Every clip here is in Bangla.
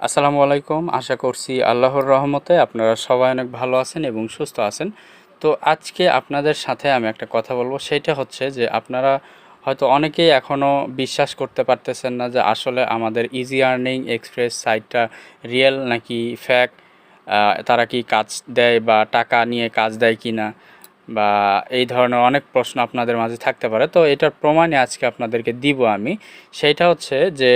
আসসালামু আলাইকুম। আশা করছি আল্লাহর রহমতে আপনারা সবাই অনেক ভালো আছেন এবং সুস্থ আছেন। তো আজকে আপনাদের সাথে আমি একটা কথা বলব। সেটা হচ্ছে যে আপনারা হয়তো অনেকেই এখনও বিশ্বাস করতে পারতেছেন না যে আসলে আমাদের ইজি আর্নিং এক্সপ্রেস সাইটটা রিয়েল নাকি ফ্যাক তারা কি কাজ দেয় বা টাকা নিয়ে কাজ দেয় কি না বা এই ধরনের অনেক প্রশ্ন আপনাদের মাঝে থাকতে পারে। তো এটার প্রমাণে আজকে আপনাদেরকে দিব আমি। সেইটা হচ্ছে যে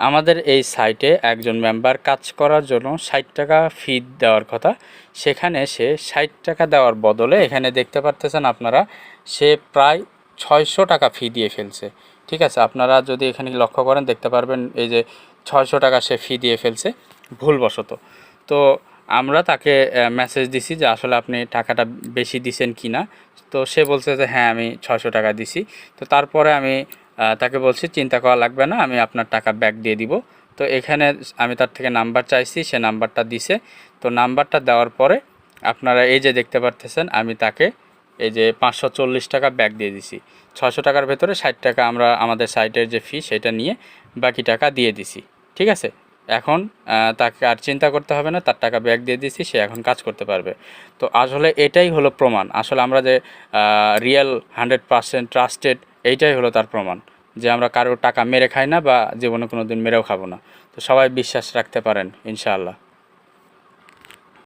আমাদের এই সাইটে একজন মেম্বার কাজ করার জন্য ষাট টাকা ফি দেওয়ার কথা। সেখানে সে ষাট টাকা দেওয়ার বদলে এখানে দেখতে পারতেছেন আপনারা, সে প্রায় ছয়শো টাকা ফি দিয়ে ফেলছে। ঠিক আছে? আপনারা যদি এখানে লক্ষ্য করেন, দেখতে পারবেন এই যে ছয়শো টাকা সে ফি দিয়ে ফেলছে। ভুলবশত। তো আমরা তাকে মেসেজ দিছি যে আসলে আপনি টাকাটা বেশি দিছেন কি না তো সে বলছে যে হ্যাঁ আমি ছয়শো টাকা দিছি। তো তারপরে আমি তাকে বলছি, চিন্তা করা লাগবে না, আমি আপনার টাকা ব্যাক দিয়ে দিব। তো এখানে আমি তার থেকে নাম্বার চাইছি, সে নাম্বারটা দিছে। তো নাম্বারটা দেওয়ার পরে আপনারা এই যে দেখতে পারতেছেন, আমি তাকে এই যে পাঁচশো চল্লিশ টাকা ব্যাক দিয়ে দিছি। ছশো টাকার ভেতরে ষাট টাকা আমরা আমাদের সাইটের যে ফি সেটা নিয়ে বাকি টাকা দিয়ে দিছি। ঠিক আছে? এখন তাকে আর চিন্তা করতে হবে না, তার টাকা ব্যাক দিয়ে দিছি সে এখন কাজ করতে পারবে। তো আসলে এটাই হলো প্রমাণ। আসলে আমরা যে রিয়েল হান্ড্রেড পার্সেন্ট ট্রাস্টেড এইটাই হলো তার প্রমাণ। যে আমরা কারোর টাকা মেরে খাই না বা জীবনে কোনো দিন মেরেও খাব না। তো সবাই বিশ্বাস রাখতে পারেন, ইনশাআল্লাহ।